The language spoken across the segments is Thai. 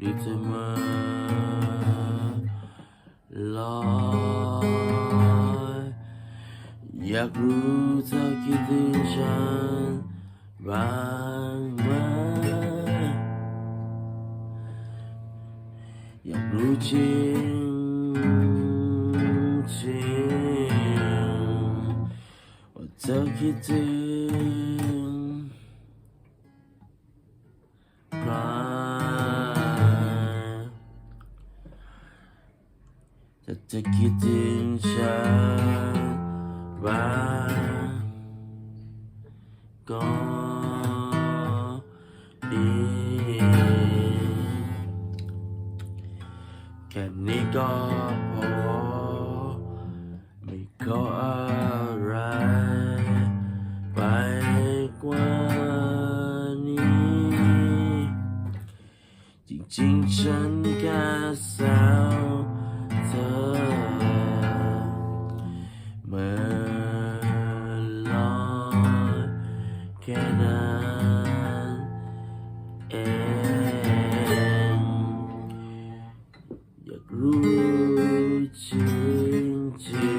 ดีใจมากลอยอยากรู้เธอคิดถึงฉันบ้างไหมอยากรู้จริงจริงว่าเธอคิดถึง ถ้าเธอคิดถึงฉันบ้างก็ดีแค่นี้ก็พอไม่ขออะไรไปกว่านี้ จริงๆฉันแค่แซ เมื่อลอยแค่นั้นอยากรู้จริ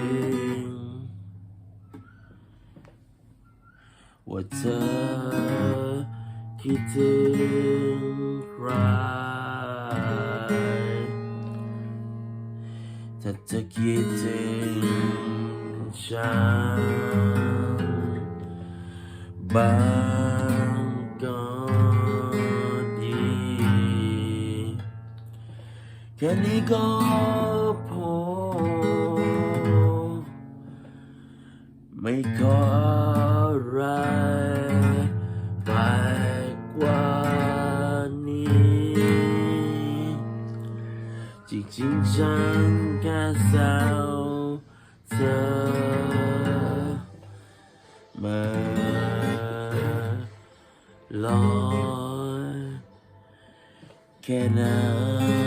งๆว่าเธอคิดถึงใครถ้าเธอคิดถึง ฉันบางก็ดีแค่นี้ก็พอไม่ขออะไรไปกว่านี้จริงๆฉันแค่แซวเลอยแค่นั้น